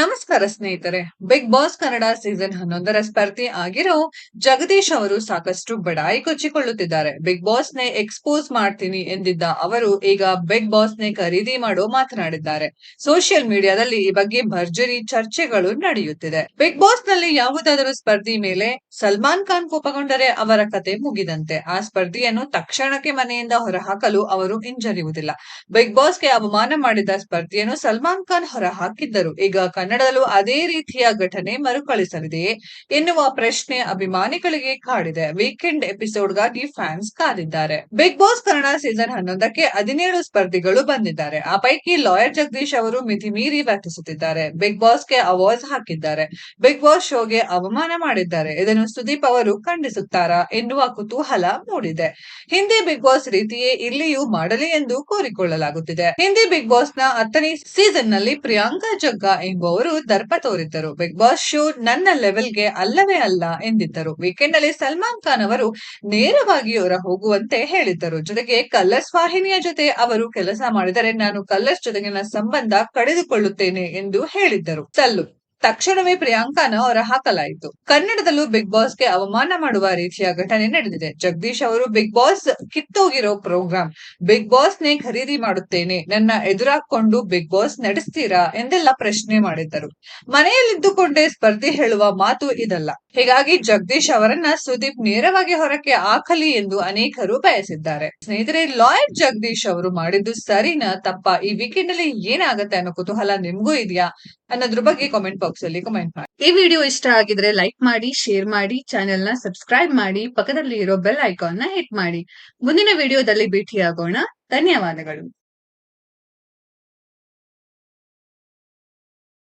ನಮಸ್ಕಾರ ಸ್ನೇಹಿತರೆ big Boss Kannada season ಹನ್ನೊಂದರ ಸ್ಪರ್ಧಿ ಆಗಿರೋ ಜಗದೀಶ್ ಅವರು ಸಾಕಷ್ಟು ಬಡಾಯಿ ಕೊಚ್ಚಿಕೊಳ್ಳುತ್ತಿದ್ದಾರೆ. ಬಿಗ್ ಬಾಸ್ ನೇ ಎಕ್ಸ್ಪೋಸ್ ಮಾಡ್ತೀನಿ ಎಂದಿದ್ದ ಅವರು ಈಗ ಬಿಗ್ ಬಾಸ್ ನೇ ಖರೀದಿ ಮಾಡೋ ಮಾತನಾಡಿದ್ದಾರೆ. ಸೋಷಿಯಲ್ ಮೀಡಿಯಾದಲ್ಲಿ ಈ ಬಗ್ಗೆ ಭರ್ಜರಿ ಚರ್ಚೆಗಳು ನಡೆಯುತ್ತಿದೆ. ಬಿಗ್ ಬಾಸ್ನಲ್ಲಿ ಯಾವುದಾದರೂ ಸ್ಪರ್ಧಿ ಮೇಲೆ ಸಲ್ಮಾನ್ ಖಾನ್ ಕೋಪಗೊಂಡರೆ ಅವರ ಕತೆ ಮುಗಿದಂತೆ. ಆ ಸ್ಪರ್ಧಿಯನ್ನು ತಕ್ಷಣಕ್ಕೆ ಮನೆಯಿಂದ ಹೊರಹಾಕಲು ಅವರು ಹಿಂಜರಿಯುವುದಿಲ್ಲ. ಬಿಗ್ ಬಾಸ್ಗೆ ಅವಮಾನ ಮಾಡಿದ ಸ್ಪರ್ಧಿಯನ್ನು ಸಲ್ಮಾನ್ ಖಾನ್ ಹೊರಹಾಕಿದ್ದರು. ಈಗ ಕನ್ನಡದಲ್ಲೂ ಅದೇ ರೀತಿಯ ಘಟನೆ ಮರುಕಳಿಸಲಿದೆಯೇ ಎನ್ನುವ ಪ್ರಶ್ನೆ ಅಭಿಮಾನಿಗಳಿಗೆ ಕಾಡಿದೆ. ವೀಕೆಂಡ್ ಎಪಿಸೋಡ್ಗಾಗಿ ಫ್ಯಾನ್ಸ್ ಕಾದಿದ್ದಾರೆ. ಬಿಗ್ ಬಾಸ್ ಕನ್ನಡ ಸೀಸನ್ ಹನ್ನೊಂದಕ್ಕೆ ಹದಿನೇಳು ಸ್ಪರ್ಧಿಗಳು ಬಂದಿದ್ದಾರೆ. ಆ ಪೈಕಿ ಲಾಯರ್ ಜಗದೀಶ್ ಅವರು ಮಿತಿ ಮೀರಿ ವರ್ತಿಸುತ್ತಿದ್ದಾರೆ. ಬಿಗ್ ಬಾಸ್ಗೆ ಅವಾರ್ಡ್ಸ್ ಹಾಕಿದ್ದಾರೆ. ಬಿಗ್ ಬಾಸ್ ಶೋಗೆ ಅವಮಾನ ಮಾಡಿದ್ದಾರೆ. ಇದನ್ನು ಸುದೀಪ್ ಅವರು ಖಂಡಿಸುತ್ತಾರಾ ಎನ್ನುವ ಕುತೂಹಲ ಮೂಡಿದೆ. ಹಿಂದಿ ಬಿಗ್ ಬಾಸ್ ರೀತಿಯೇ ಇಲ್ಲಿಯೂ ಮಾಡಲಿ ಎಂದು ಕೋರಿಕೊಳ್ಳಲಾಗುತ್ತಿದೆ. ಹಿಂದಿ ಬಿಗ್ ಬಾಸ್ನ ಹತ್ತನೇ ಸೀಸನ್ನಲ್ಲಿ ಪ್ರಿಯಾಂಕಾ ಜಗ್ಗಾ ಎಂಬುವರು ದರ್ಪ ತೋರಿದ್ದರು. ಬಿಗ್ ಬಾಸ್ ಶೋ ನನ್ನ ಲೆವೆಲ್ಗೆ ಅಲ್ಲವೇ ಅಲ್ಲ ಎಂದಿದ್ದರು. ವೀಕೆಂಡ್ ಅಲ್ಲಿ ಸಲ್ಮಾನ್ ಖಾನ್ ಅವರು ನೇರವಾಗಿ ಹೊರ ಹೋಗುವಂತೆ ಹೇಳಿದ್ದರು. ಜೊತೆಗೆ ಕಲ್ಲರ್ಸ್ ವಾಹಿನಿಯ ಜೊತೆ ಅವರು ಕೆಲಸ ಮಾಡಿದರೆ ನಾನು ಕಲ್ಲರ್ಸ್ ಜೊತೆಗಿನ ಸಂಬಂಧ ಕಳೆದುಕೊಳ್ಳುತ್ತೇನೆ ಎಂದು ಹೇಳಿದ್ದರು. ಸಲ್ಲು ತಕ್ಷಣವೇ ಪ್ರಿಯಾಂಕಾನ ಅವರ ಹಾಕಲಾಯಿತು. ಕನ್ನಡದಲ್ಲೂ ಬಿಗ್ ಬಾಸ್ಗೆ ಅವಮಾನ ಮಾಡುವ ರೀತಿಯ ಘಟನೆ ನಡೆದಿದೆ. ಜಗದೀಶ್ ಅವರು ಬಿಗ್ ಬಾಸ್ ಕಿತ್ತೋಗಿರೋ ಪ್ರೋಗ್ರಾಂ. ಬಿಗ್ ಬಾಸ್ ನೇ ಖರೀದಿ ಮಾಡುತ್ತೇನೆ. ನನ್ನ ಎದುರಾಕೊಂಡು ಬಿಗ್ ಬಾಸ್ ನಡೆಸ್ತೀರಾ? ಎಂದೆಲ್ಲ ಪ್ರಶ್ನೆ ಮಾಡಿದ್ದರು. ಮನೆಯಲ್ಲಿದ್ದುಕೊಂಡೇ ಸ್ಪರ್ಧೆ ಹೇಳುವ ಮಾತು ಇದಲ್ಲ. ಹೀಗಾಗಿ ಜಗದೀಶ್ ಅವರನ್ನ ಸುದೀಪ್ ನೇರವಾಗಿ ಹೊರಕ್ಕೆ ಹಾಕಲಿ ಎಂದು ಅನೇಕರು ಬಯಸಿದ್ದಾರೆ. ಸ್ನೇಹಿತರೆ, ಲಾಯರ್ ಜಗದೀಶ್ ಅವರು ಮಾಡಿದ್ದು ಸರಿನಾ ತಪ್ಪ? ಈ ವೀಕೆಂಡ್ ಅಲ್ಲಿ ಏನಾಗುತ್ತೆ ಅನ್ನೋ ಕುತೂಹಲ ನಿಮ್ಗೂ ಇದೆಯಾ? ಅನ್ನೋದ್ರ ಬಗ್ಗೆ ಕಾಮೆಂಟ್ ಬಾಕ್ಸ್ ಅಲ್ಲಿ ಕಮೆಂಟ್ ಮಾಡಿ. ಈ ವಿಡಿಯೋ ಇಷ್ಟ ಆಗಿದ್ರೆ ಲೈಕ್ ಮಾಡಿ ಶೇರ್ ಮಾಡಿ ಚಾನೆಲ್ನ ಸಬ್ಸ್ಕ್ರೈಬ್ ಮಾಡಿ ಪಕ್ಕದಲ್ಲಿ ಇರೋ ಬೆಲ್ ಐಕಾನ್ನ ಹಿಟ್ ಮಾಡಿ. ಮುಂದಿನ ವಿಡಿಯೋದಲ್ಲಿ ಭೇಟಿಯಾಗೋಣ. ಧನ್ಯವಾದಗಳು.